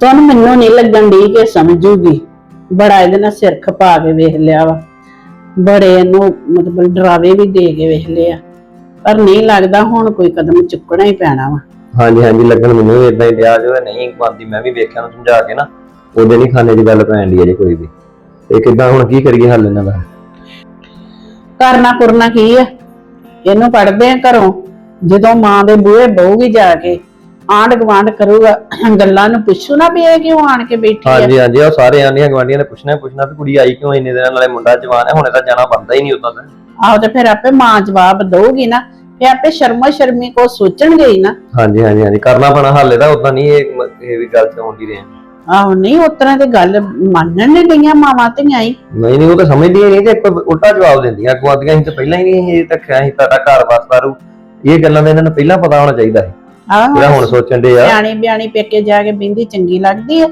ਤੁਹਾਨੂੰ ਮੈਨੂੰ ਨਹੀਂ ਲੱਗਣ ਦੀ ਕਿ ਸਮਝੂਗੀ ਬੜਾ ਇਹਦੇ ਨਾਲ ਸਿਰ ਖਪਾ ਕੇ ਵੇਖ ਲਿਆ ਵਾ। ਬੜੇ ਇਹਨੂੰ ਮਤਲਬ ਡਰਾਵੇ ਵੀ ਦੇ ਕੇ ਵੇਖ ਲਿਆ ਪਰ ਨਹੀਂ ਲੱਗਦਾ ਹੁਣ ਕੋਈ ਕਦਮ ਚੁੱਕਣਾ ਹੀ ਪੈਣਾ ਵਾ। ਹਾਂਜੀ ਹਾਂਜੀ ਲੱਗਣ ਮੈਨੂੰ ਇਦਾਂ ਹੀ ਡਿਆ ਜੋ ਨਹੀਂ ਮੰਨਦੀ ਮੈਂ ਵੀ ਵੇਖਿਆ ਨੂੰ ਸਮਝਾ ਕੇ ਨਾ ਉਹਦੇ ਨਹੀਂ ਖਾਣੇ ਦੀ ਗੱਲ ਪੈਣ ਦੀ ਅਜੇ ਕੋਈ ਵੀ। ਤੇ ਕਿੱਦਾਂ ਹੁਣ ਕੀ ਕਰੀਏ ਹੱਲ ਇਹਨਾਂ ਦਾ? ਕਰਨਾ ਕਰਨਾ ਕੀ ਆ? ਇਹਨੂੰ ਪੜਦੇ ਆ ਘਰੋਂ। ਜਦੋਂ ਮਾਂ ਦੇ ਬੂਹੇ ਬਹੂਗੀ ਜਾ ਕੇ ਆਂਢ ਗਵਾਂਢ ਕਰੂਗਾ ਗੱਲਾਂ ਨੂੰ ਪੁੱਛੂ ਨਾ ਵੀ ਇਹ ਕਿਉਂ ਆਣ ਕੇ ਬੈਠੀ ਆ। ਹਾਂਜੀ ਹਾਂਜੀ ਉਹ ਸਾਰੇ ਆਂਡੀਆਂ ਗਵਾਂਡੀਆਂ ਨੇ ਪੁੱਛਣਾ ਹੀ ਪੁੱਛਣਾ ਵੀ ਕੁੜੀ ਆਈ ਕਿਉਂ ਇੰਨੇ ਦਿਨਾਂ ਨਾਲੇ ਮੁੰਡਾ ਜਵਾਨ ਹੈ ਹੁਣੇ ਤਾਂ ਜਾਣਾ ਬਣਦਾ ਹੀ ਨਹੀਂ ਉਦਾਂ ਤਾਂ। ਆਹੋ ਤੇ ਫਿਰ ਆਪੇ ਮਾਂ ਜਵਾਬ ਦਊਗੀ ਨਾ ਤੇ ਆਪੇ ਸ਼ਰਮਾ ਸ਼ਰਮੀ ਕੋ ਸੋਚਣਗੇ ਹੀ ਨਾ। ਹਾਂਜੀ ਹਾਂਜੀ ਹਾਂਜੀ ਕਰਨਾ ਪੈਣਾ ਹੱਲ ਇਹਦਾ ਉਦਾਂ ਨਹੀਂ ਇਹ ਇਹ ਵੀ ਗੱਲ ਚ ਆਉਂਦੀ ਰਹੇ। ਆਹੋ ਨਹੀਂ ਉਤਰਾਂ ਤੇ ਗੱਲ ਮੰਨਣ ਨਹੀਂ ਗਈਆਂ ਮਾਵਾਂ ਧੀਆਂ ਹੀ। ਨਹੀਂ ਨਹੀਂ ਉਹ ਤਾਂ ਸਮਝਦੀਆਂ ਹੀ ਨਹੀਂ ਤੇ ਉਲਟਾ ਜਵਾਬ ਦਿੰਦੀਆਂ ਗਵਾਂਦੀਆਂ ਸੀ ਤੇ ਪਹਿਲਾਂ ਹੀ ਨਹੀਂ ਇਹ ਰੱਖਿਆ ਸੀ ਤੁਹਾਡਾ ਘਰ ਵਸਦਾ ਰੂ ਇਹ ਗੱਲਾਂ ਦਾ ਇਹਨਾਂ ਨੂੰ ਪਹਿਲਾਂ ਪਤਾ ਹੋਣਾ ਚਾਹੀਦਾ ਹੈ ਜਿਹੜਾ ਹੁਣ ਸੋਚਣ ਦੇ ਆ। ਬਿਆਣੀ ਬਿਆਣੀ ਪੇਕੇ ਜਾ ਕੇ ਬਿੰਦੀ ਚੰਗੀ ਲੱਗਦੀ ਆ।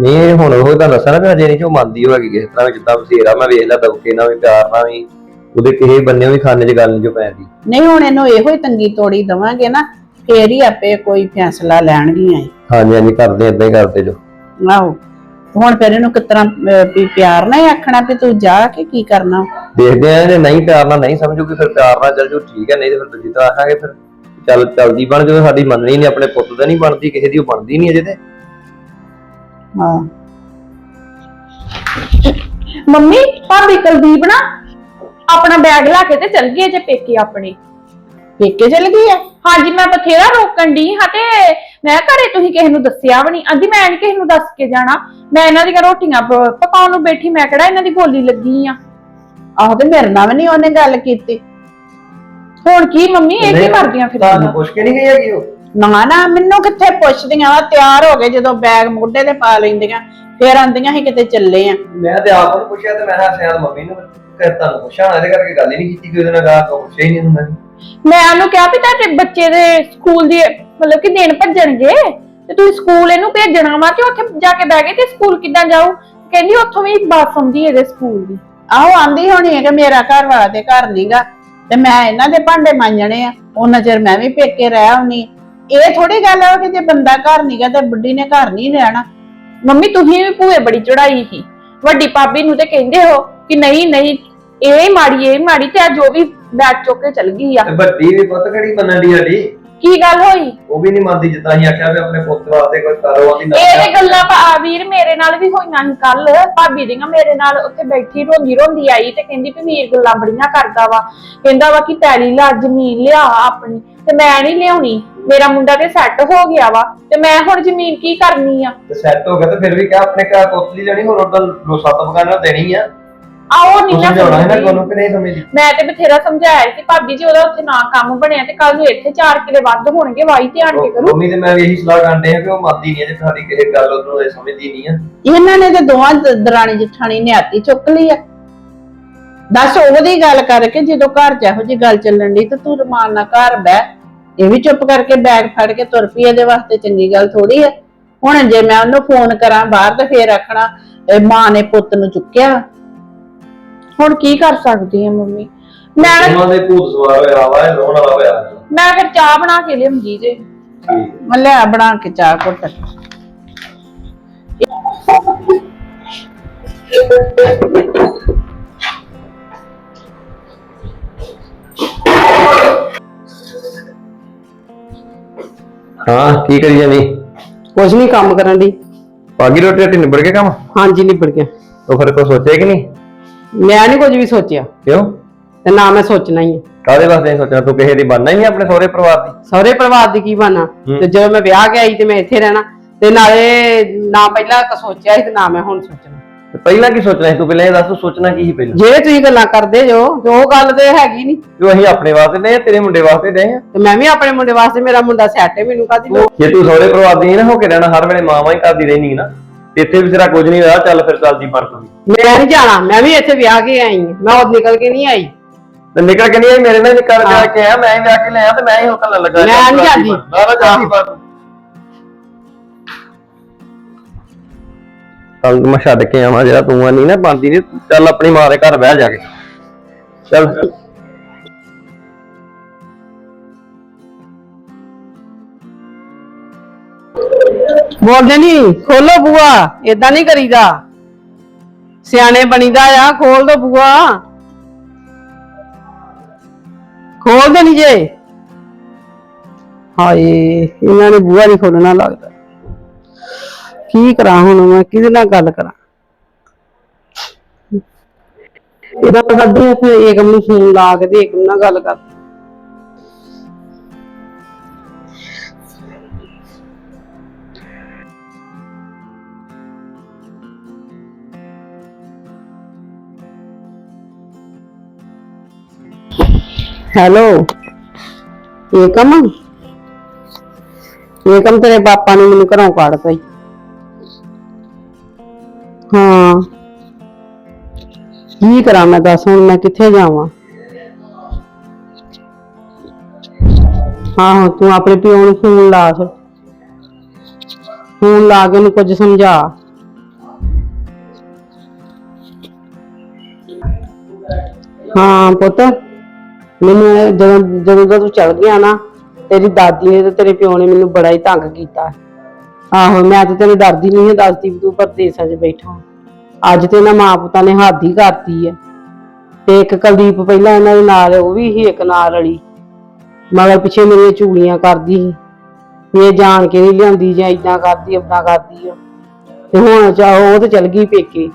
ਨਹੀਂ ਇਹ ਹੁਣ ਉਹ ਤਾਂ ਦੱਸਣਾ ਵੀ ਅਜੇ ਨਹੀਂ ਜੋ ਮੰਨਦੀ ਹੋਏਗੀ ਕਿਸੇ ਤਰ੍ਹਾਂ ਵੀ ਜਿੱਦਾਂ ਬਸੇਰਾ ਮੈਂ ਵੇਖ ਲਿਆ ਦੌਕੇ ਨਾਲ ਵੀ ਪਿਆਰ ਨਾਲ ਵੀ। ਉਹਦੇ ਕਿਸੇ ਬੰਨੇ ਵੀ ਖਾਣੇ 'ਚ ਗੱਲ ਨਹੀਂ ਜੋ ਪੈਂਦੀ। ਨਹੀਂ ਹੁਣ ਇਹਨੂੰ ਇਹੋ ਹੀ ਤੰਗੀ ਤੋੜੀ ਦਵਾਂਗੇ ਨਾ ਫੇਰ ਹੀ ਆਪੇ ਕੋਈ ਫੈਸਲਾ ਲੈਣਗੀਆਂ ਇਹ। ਹਾਂਜੀ ਹਾਂਜੀ ਕਰਦੇ ਏਦਾਂ ਹੀ ਕਰਦੇ ਜੋ। ਆਹੋ ਹੁਣ ਫਿਰ ਇਹਨੂੰ ਕਿਤਨਾ ਵੀ ਪਿਆਰ ਨਾਲ ਹੀ ਆਖਣਾ ਵੀ ਤੂੰ ਜਾ ਕੇ ਕੀ ਕਰਨਾ। ਦੇਖਦੇ ਆ ਜੇ ਨਹੀਂ ਪਿਆਰ ਨਾਲ ਨਹੀਂ ਸਮਝੂਗੀ ਫਿਰ ਪਿਆਰ ਨਾਲ ਚੱਲ ਜੂ ਠੀਕ ਹੈ ਨਹੀਂ ਤੇ ਫਿਰ ਦੂਜੀ ਤਰ੍ਹਾਂ ਆਖਾਂਗੇ ਫਿਰ। ਚੱਲ ਚੱਲਦੀ ਬਣ ਜਦੋਂ ਸਾਡੀ ਮੰਨਣੀ ਨਹੀਂ ਆਪਣੇ ਪੁੱਤ ਦਾ ਨਹੀਂ ਬਣਦੀ ਕਿਸੇ ਦੀ ਉਹ ਬਣਦੀ ਨਹੀਂ ਅਜੇ ਤੇ। ਹਾਂ। ਮੰਮੀ ਭਾਬੀ ਕੁਲਦੀਪ ਨਾ ਆਪਣਾ ਬੈਗ ਲਾ ਕੇ ਤੇ ਚਲ ਗਏ ਜੇ ਪੇਕੇ ਆਪਣੇ। ਪੇਕੇ ਚਲ ਗਈ ਆ? ਹਾਂਜੀ ਮੈਂ ਬਥੇਰਾ ਰੋਕਣ ਦੀ ਹਾਂ ਤੇ ਮੈਂ ਘਰੇ ਤੁਸੀਂ ਕਿਸੇ ਨੂੰ ਦੱਸਿਆ ਵੀ ਨਹੀਂ। ਆਂਦੀ ਮੈਂ ਨੀ ਕਿਸੇ ਨੂੰ ਦੱਸ ਕੇ ਜਾਣਾ। ਮੈਂ ਇਹਨਾਂ ਦੀਆਂ ਰੋਟੀਆਂ ਪ- ਪਕਾਉਣ ਨੂੰ ਬੈਠੀ ਮੈਂ ਕਿਹੜਾ ਇਹਨਾਂ ਦੀ ਗੋਲੀ ਲੱਗੀ ਆ। ਆਹੋ ਤੇ ਮੇਰੇ ਨਾਲ ਵੀ ਨਹੀਂ ਉਹਨੇ ਗੱਲ ਕੀਤੀ। ਹੁਣ ਕੀ ਮੰਮੀ ਇਹ ਕੀ ਕਰਦੀਆਂ ਫਿਰ ਤੁਹਾਨੂੰ ਪੁੱਛ ਕੇ ਨਹੀਂ ਗਈ ਹੈਗੀ ਉਹ? ਨਾ ਨਾ ਮੈਨੂੰ ਕਿੱਥੇ ਪੁੱਛਦੀਆਂ ਵਾ? ਤਿਆਰ ਹੋ ਗਏ ਜਦੋਂ ਬੈਗ ਮੋਢੇ ਤੇ ਪਾ ਲੈਂਦੀਆਂ ਫੇਰ ਆਂਦੀਆਂ ਸੀ ਕਿਤੇ ਚੱਲੇ ਆ। ਮੈਂ ਤੇ ਆਪ ਨੂੰ ਪੁੱਛਿਆ ਤੇ ਮੈਂ ਕਿਹਾ ਸ਼ਾਇਦ ਮੰਮੀ ਨੂੰ ਕਿ ਤੁਹਾਨੂੰ ਪੁੱਛਾਂ ਇਹਦੇ ਕਰਕੇ ਗੱਲ ਹੀ ਨਹੀਂ ਕੀਤੀ ਕਿ ਉਹਦੇ ਨਾਲ ਗੱਲ ਪੁੱਛਿਆ ਹੀ ਨਹੀਂ ਹੁੰਦਾ। ਮੈਂ ਉਹਨੂੰ ਕਿਹਾ ਵੀ ਤੁਹਾਡੇ ਬੱਚੇ ਦੇ ਸਕੂਲ ਦੀ ਮਤਲਬ ਕਿ ਦਿਨ ਭੱਜਣਗੇ? ਤੇ ਤੁਸੀਂ ਸਕੂਲ ਇਹਨੂੰ ਭੇਜਣਾ ਵਾ ਤੇ ਉੱਥੇ ਜਾ ਕੇ ਬਹਿ ਗਏ ਤੇ ਸਕੂਲ ਕਿੱਦਾਂ ਜਾਊ? ਕਹਿੰਦੀ ਉੱਥੋਂ ਵੀ ਬੱਸ ਆਉਂਦੀ ਇਹਦੇ ਸਕੂਲ ਦੀ। ਆਹੋ ਆਂਦੀ ਹੋਣੀ ਹੈ ਕਿ ਮੇਰਾ ਘਰ ਵਾਲਾ ਤੇ ਘਰ ਨਹੀਂਗਾ ਤੇ ਮੈਂ ਇਹਨਾਂ ਦੇ ਭਾਂਡੇ ਮਾਂਜਣੇ ਆ। ਉਹਨਾਂ ਚਿਰ ਮੈਂ ਵੀ ਪੇਕੇ ਰਹਿ ਆਉਣੀ ਇਹ ਥੋੜੀ ਗੱਲ ਆ ਕਿ ਜੇ ਬੰਦਾ ਘਰ ਨਹੀਂਗਾ ਤੇ ਬੁੱਢੀ ਨੇ ਘਰ ਨਹੀਂ ਰਹਿਣਾ। ਮੰਮੀ ਤੁਸੀਂ ਵੀ ਭੂਏ ਬੜੀ ਚੜਾਈ ਸੀ। ਵੱਡੀ ਭਾਬੀ ਨੂੰ ਤੇ ਕਹਿੰਦੇ ਹੋ ਕਿ ਨਹੀਂ ਨਹੀਂ ਇਹ ਮਾੜੀ ਇਹ ਮਾੜੀ ਤੇ ਆ ਜੋ ਵੀ ਬੈਗ ਚੁੱਕ ਕੇ ਚਲ ਗਈ ਆ। ਤੇ ਵੱਡੀ ਵੀ ਪੁੱਤ ਕਿਹੜੀ ਮੰਨਣ ਦੀ ਸਾਡੀ? ਕੀ ਗੱਲ ਹੋਈ? ਉਹ ਵੀ ਨਹੀਂ ਮੰਨਦੀ ਜਿੱਦਾਂ ਅਸੀਂ ਆਖਿਆ ਵੀ ਆਪਣੇ ਪੁੱਤ ਵਾਸਤੇ ਕੁਝ ਕਰੋ ਆਂਦੀ ਇਹ ਤੇ ਗੱਲਾਂ ਭਾ ਵੀਰ ਮੇਰੇ ਨਾਲ ਵੀ ਹੋਈਆਂ ਸੀ ਕੱਲ ਭਾਬੀ ਦੀਆਂ ਮੇਰੇ ਨਾਲ ਉੱਥੇ ਬੈਠੀ ਰੋਂਦੀ ਰੋਂਦੀ ਆਈ ਤੇ ਕਹਿੰਦੀ ਵੀ ਵੀਰ ਗੱਲਾਂ ਬੜੀਆਂ ਕਰਦਾ ਵਾ। ਕਹਿੰਦਾ ਵਾ ਕਿ ਪੈਲੀ ਲਾ ਜ਼ਮੀਨ ਲਿਆ ਆਪਣੀ ਤੇ ਮੈਂ ਨਹੀਂ ਲਿਆਉਣੀ। ਮੇਰਾ ਮੁੰਡਾ ਤੇ ਸੈੱਟ ਹੋ ਗਿਆ ਵਾ ਤੇ ਮੈਂ ਹੁਣ ਜ਼ਮੀਨ ਕੀ ਕਰਨੀ ਆ? ਤੇ ਸੈੱਟ ਹੋ ਗਿਆ ਤੇ ਫਿਰ ਵੀ ਕਿਹਾ ਆਪਣੇ ਘਰ ਪੁੱਤ ਲਈ ਲੈਣੀ ਹੁਣ ਉਹਦਾ ਲੋ ਸੱਤ ਬਗਾਨਾ ਦੇਣੀ ਆ। ਆਓ ਨਹੀਂ ਤੁਸੀਂ ਜਾਣਾ ਹੈ ਨਾ ਸਮਝਦੀ। ਕੋਲੋਂ ਕਿ ਨਹੀਂ ਸਮਝਦੀ ਮੈਂ ਤੇ ਬਥੇਰਾ ਸਮਝਾਇਆ ਕਿ ਭਾਬੀ ਜੀ ਉਹਦਾ ਉੱਥੇ ਨਾ ਕੰਮ ਬਣਿਆ ਤੇ ਕੱਲ ਨੂੰ ਇੱਥੇ 4 ਕਿਲੇ ਵੱਧ ਹੋਣਗੇ ਵਾਈ ਧਿਆਨ ਕੇ ਕਰੂ। ਮੰਮੀ ਤੇ ਮੈਂ ਵੀ ਇਹੀ ਸਲਾਹ ਕਰਦੇ ਆ ਕਿ ਉਹ ਮੰਨਦੀ ਨਹੀਂ ਹੈ ਜੇ ਸਾਡੀ ਕਿਸੇ ਗੱਲ ਉਹਨੂੰ ਇਹ ਸਮਝਦੀ ਨਹੀਂ ਆ। ਇਹਨਾਂ ਨੇ ਤੇ ਦੋਵਾਂ ਦ- ਦਰਾਣੀ ਜਠਾਣੀ ਨੇ ਹਾਤੀ ਚੁੱਕ ਲਈ ਆ। ਦੱਸ ਉਹਦੀ ਗੱਲ ਕਰਕੇ ਜਦੋਂ ਘਰ ਚ ਇਹੋ ਜੀ ਗੱਲ ਚੱਲਣ ਦੀ ਤੇ ਤੂੰ ਰਮਾਨ ਨਾਲ ਘਰ ਬਹਿ ਇਹ ਵੀ ਚੁੱਪ ਕਰਕੇ ਬੈਗ ਫੜ ਕੇ ਤੁਰ ਪਈ ਇਹਦੇ ਵਾਸਤੇ ਚੰਗੀ ਗੱਲ ਥੋੜੀ ਹੈ ਹੁਣ ਜੇ ਮੈਂ ਉਹਨੂੰ ਫੋਨ ਕਰਾਂ ਬਾਹਰ ਤੇ ਫੇਰ ਆਖਣਾ ਇਹ ਮਾਂ ਨੇ ਪੁੱਤ ਨੂੰ ਚੁੱਕਿਆ। ਹੁਣ ਕੀ ਕਰ ਸਕਦੀ ਆ ਮੰਮੀ? ਮੈਂ ਉਹਨਾਂ ਦੇ ਭੂਤ ਸਵਾਰ ਹੋਇਆ ਵਾ ਇਹ ਰੋਣ ਵਾਲਾ ਹੋਇਆ। ਮੈਂ ਫਿਰ ਚਾਹ ਬਣਾ ਕੇ ਲਿਆਉਂਗੀ ਜੇ। ਠੀਕ। ਮੈਂ ਲਿਆ ਬਣਾ ਕੇ ਚਾਹ ਘੁੱਟ। ਹਾਂ ਕੀ ਕਰੀ ਜਾਨੀ ਕੁਝ ਨਹੀਂ ਕੰਮ ਕਰਨ ਦੀ। ਪਾਗੀ ਰੋਟੀ ਰੋਟੀ ਨਿਬੜ ਕੇ ਕੰਮ? ਹਾਂਜੀ ਨਿਬੜ ਗਿਆ। ਉਹ ਫਿਰ ਕੋ ਸੋਚਿਆ ਕਿ ਨਹੀਂ? ਮੈਂ ਨਹੀਂ ਕੁਝ ਵੀ ਸੋਚਿਆ। ਕਿਉਂ? ਤੇ ਨਾ ਮੈਂ ਸੋਚਣਾ ਹੀ ਹੈ ਕਾਦੇ ਵਾਸਤੇ ਨਹੀਂ ਸੋਚਣਾ? ਤੂੰ ਕਿਸੇ ਦੀ ਬਣਨਾ ਹੀ ਨਹੀਂ ਆਪਣੇ ਸਹੁਰੇ ਪਰਿਵਾਰ ਦੀ? ਸਹੁਰੇ ਪਰਿਵਾਰ ਦੀ ਕੀ ਹੂੰ। ਤੇ ਜਦੋਂ ਮੈਂ ਵਿਆਹ ਕੇ ਆਈ ਤੇ ਮੈਂ ਇੱਥੇ ਰਹਿਣਾ। ਤੇ ਨਾਲੇ ਨਾ ਪਹਿਲਾਂ ਕ ਸੋਚਿਆ ਸੀ ਤੇ ਨਾ ਮੈਂ ਹੁਣ ਸੋਚਣਾ। ਤੇ ਪਹਿਲਾਂ ਕੀ ਸੋਚਣਾ ਸੀ? ਤੂੰ ਪਹਿਲਾਂ ਇਹ ਦੱਸ ਤੂੰ ਸੋਚਣਾ ਕੀ ਸੀ ਪਹਿਲਾਂ? ਜਿਹੜੇ ਤੁਸੀਂ ਗੱਲਾਂ ਕਰਦੇ ਜੋ ਤੇ ਉਹ ਗੱਲ ਤੇ ਹੈਗੀ ਨਹੀਂ ਜੋ ਅਸੀਂ ਆਪਣੇ ਵਾਸਤੇ ਨਹੀਂ ਤੇਰੇ ਮੁੰਡੇ ਵਾਸਤੇ ਆ ਤੇ ਮੈਂ ਵੀ ਆਪਣੇ ਮੁੰਡੇ ਵਾਸਤੇ ਮੇਰਾ ਮੁੰਡਾ ਸੈੱਟ ਹੈ ਮੈਨੂੰ ਕਾਦੀ ਜੇ ਤੂੰ ਸਹੁਰੇ ਪਰਿਵਾਰ ਦੀ ਨਾ ਹੋ ਕੇ ਰਹਿਣਾ ਹਰ ਵੇਲੇ ਮਾਵਾਂ ਹੀ ਕਰਦੀ ਰਹਿਣੀ ਨਾ। ਇੱਥੇ ਵੀ ਤੇਰਾ ਕੁਝ ਨਹੀਂ ਹੋਇਆ ਚੱਲ ਫਿਰ ਚੱਲਦੀ ਬਣ ਤੂੰ ਵੀ। ਮੈਂ ਨਹੀਂ ਜਾਣਾ ਮੈਂ ਵੀ ਇੱਥੇ ਵਿਆਹ ਕੇ ਆਈ ਹਾਂ। ਮੈਂ ਉਹ ਨਿਕਲ ਕੇ ਨਹੀਂ ਆਈ। ਤੇ ਨਿਕਲ ਕੇ ਨਹੀਂ ਆਈ ਮੇਰੇ ਨਾਲ ਨਿਕਲ ਜਾ ਕੇ ਆਇਆ ਮੈਂ ਹੀ ਵਿਆਹ ਕੇ ਲਿਆ ਤੇ ਮੈਂ ਹੀ ਹੁਕਮ ਲੱਗਾ ਮੈਂ ਨੀ ਜਾਂਦੀ। ਨਾ ਨਾ ਜਾਂਦੀ ਬਾਤ ਚੱਲ ਮੈਂ ਛੱਡ ਕੇ ਆਵਾਂ ਜਿਹੜਾ ਤੂੰ ਆ ਨਹੀਂ ਨਾ ਬਣਦੀ ਨਹੀਂ ਚੱਲ ਆਪਣੀ ਮਾਂ ਦੇ ਘਰ ਬਹਿ ਜਾ ਕੇ। ਚੱਲ। ਬੋਲਦੇ ਨਹੀਂ ਖੋਲੋ ਬੂਆ ਏਦਾਂ ਨਹੀਂ ਕਰੀਦਾ। ਸਿਆਣੇ ਬਣੀਦਾ ਆ, ਖੋਲ ਦੋ ਬੂਆ ਖੋਲ ਦੇ ਨਹੀਂ ਜੇ। ਹਾਏ, ਇਹਨਾਂ ਨੇ ਬੂਆ ਨਹੀਂ ਖੋਲਣਾ ਲੱਗਦਾ। ਕੀ ਕਰਾਂ ਹੁਣ ਮੈਂ, ਕਿਹਦੇ ਨਾਲ ਗੱਲ ਕਰਾਂ? ਇਹਦਾ ਕੱਢੀ ਆ ਫਿਰ ਏਕਮ ਨੂੰ ਫੋਨ ਲਾ ਕੇ ਤੇ ਏਕਮ ਨਾਲ ਗੱਲ ਕਰ। ਹੈਲੋ ਏਕਮ ਏਕਮ ਤੇਰੇ ਪਾਪਾ ਨੇ ਮੈਨੂੰ ਘਰੋਂ ਕੱਢਤਾ ਈ। ਹਾਂ। ਕੀ ਕਰਾਂ ਮੈਂ ਦੱਸ, ਹੁਣ ਮੈਂ ਕਿੱਥੇ ਜਾਵਾਂ? ਹਾਂ ਤੂੰ ਆਪਣੇ ਪਿਓ ਨੂੰ ਫੋਨ ਲਾ ਫਿਰ। ਫੋਨ ਲਾ ਕੇ ਉਹਨੂੰ ਕੁਝ ਸਮਝਾ। ਹਾਂ, ਪੁੱਤ। ਮੈਨੂੰ ਇਹ ਜਦੋਂ ਜਦੋਂ ਦਾ ਤੂੰ ਚੱਲ ਗਿਆ ਨਾ, ਤੇਰੀ ਦਾਦੀ ਨੇ ਤੇ ਤੇਰੇ ਪਿਓ ਨੇ ਮੈਨੂੰ ਬੜਾ ਹੀ ਤੰਗ ਕੀਤਾ। ਆਹੋ, ਮੈਂ ਤੇ ਤੈਨੂੰ ਡਰਦੀ ਨਹੀਂ ਹਾਂ ਦੱਸਦੀ ਵੀ ਤੂੰ ਪਰਦੇਸਾਂ 'ਚ ਬੈਠਾ। ਅੱਜ ਤੇ ਇਹਨਾਂ ਮਾਂ ਪੁੱਤਾਂ ਨੇ ਹੱਦ ਹੀ ਕਰਤੀ ਹੈ। ਤੇ ਇੱਕ ਕੁਲਦੀਪ ਪਹਿਲਾਂ ਇਹਨਾਂ ਦੇ ਨਾਲ, ਉਹ ਵੀ ਹੀ ਇੱਕ ਨਾਲ ਰਲੀ ਮਗਰ ਪਿੱਛੇ ਮੇਰੀਆਂ ਚੂੜੀਆਂ ਕਰਦੀ ਸੀ। ਵੀ ਇਹ ਜਾਣ ਕੇ ਨਹੀਂ ਲਿਆਂਦੀ ਜਾਂ ਇਦਾਂ ਕਰਦੀ, ਓਦਾਂ ਕਰਦੀ ਆ। ਤੇ ਹੁਣ ਚਾਹੋ ਉਹ ਤੇ ਚਲ ਗਈ ਪੇਕੇ।